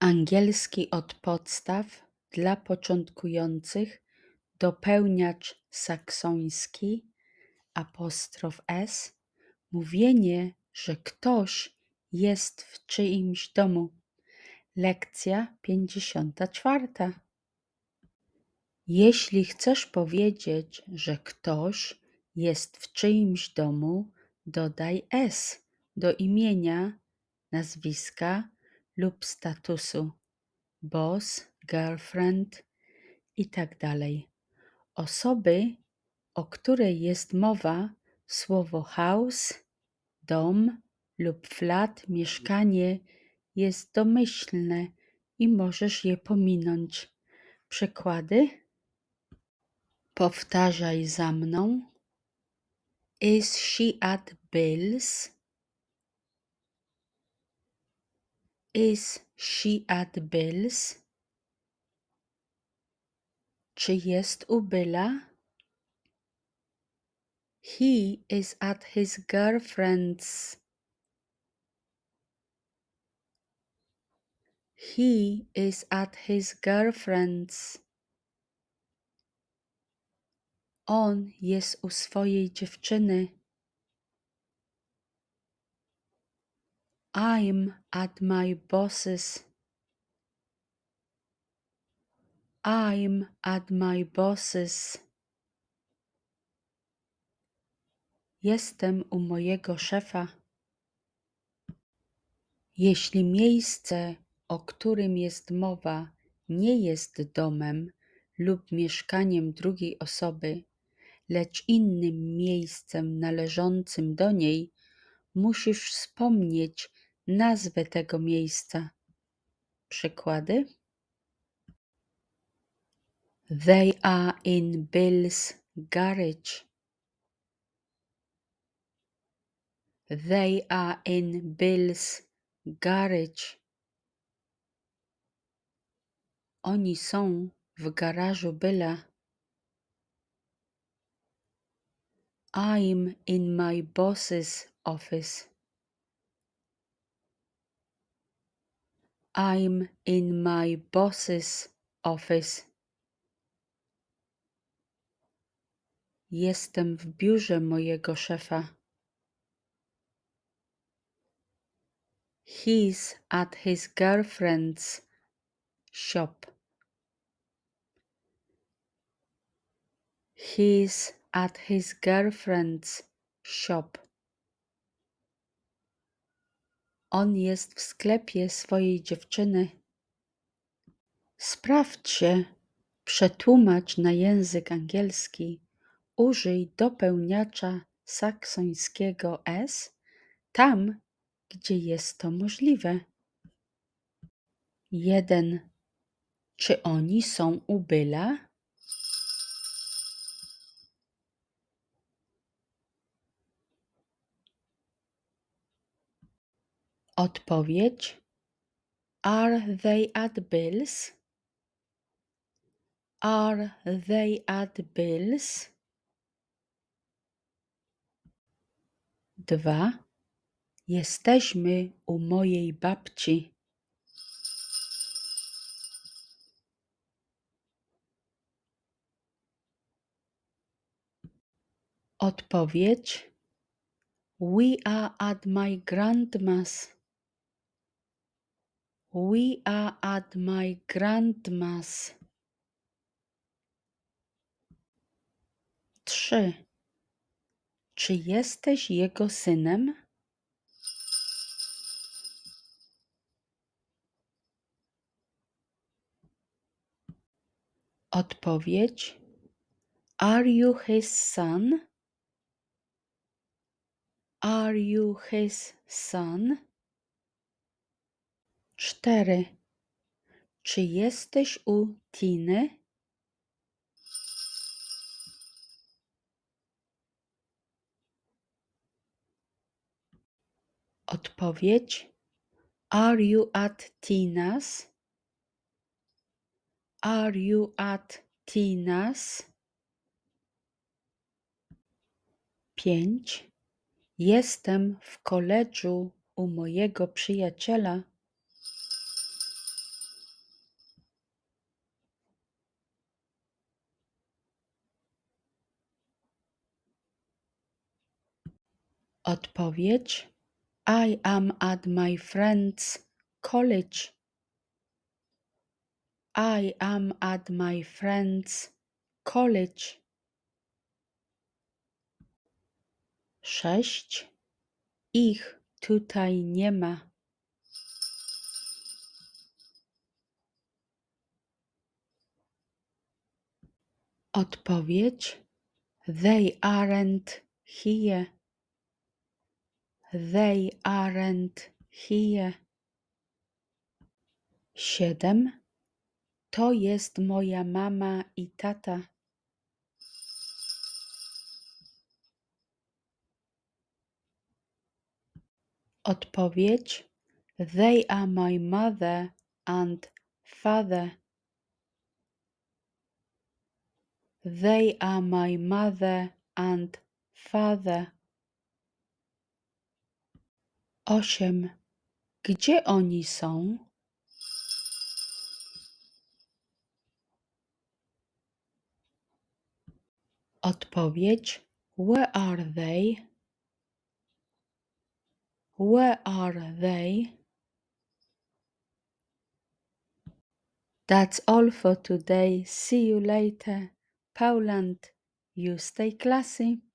Angielski od podstaw dla początkujących dopełniacz saksoński apostrof s mówienie, że ktoś jest w czyimś domu. Lekcja 54. Jeśli chcesz powiedzieć, że ktoś jest w czyimś domu, dodaj s do imienia, nazwiska lub statusu boss, girlfriend i tak. Osoby, o której jest mowa, słowo house, dom lub flat, mieszkanie jest domyślne i możesz je pominąć. Przykłady? Powtarzaj za mną. Is she at Bill's? Is she at Bill's? Czy jest u Billa? He is at his girlfriend's. He is at his girlfriend's. On jest u swojej dziewczyny. I'm at my boss's. I'm at my boss's. Jestem u mojego szefa. Jeśli miejsce, o którym jest mowa, nie jest domem lub mieszkaniem drugiej osoby, lecz innym miejscem należącym do niej, musisz wspomnieć nazwę tego miejsca. Przykłady? They are in Bill's garage. They are in Bill's garage. Oni są w garażu Billa. I'm in my boss's office. I'm in my boss's office. Jestem w biurze mojego szefa. He's at his girlfriend's shop. He's at his girlfriend's shop. On jest w sklepie swojej dziewczyny. Sprawdźcie, przetłumacz na język angielski, użyj dopełniacza saksońskiego s tam, gdzie jest to możliwe. 1. Czy oni są u Odpowiedź Are they at Bill's? Are they at Bill's? 2. Jesteśmy u mojej babci. Odpowiedź We are at my grandma's. We are at my grandma's. 3. Czy jesteś jego synem? Odpowiedź Are you his son? Are you his son? 4. Czy jesteś u Tiny? Odpowiedź Are you at Tina's? Are you at Tina's? 5. Jestem w koledżu u mojego przyjaciela. Odpowiedź I am at my friend's college. I am at my friend's college. Sześć. Ich tutaj nie ma. Odpowiedź They aren't here. They aren't here. Siedem. To jest moja mama i tata. Odpowiedź They are my mother and father. They are my mother and father. Osiem. Gdzie oni są? Odpowiedź Where are they? Where are they? That's all for today. See you later. Pauland, you stay classy.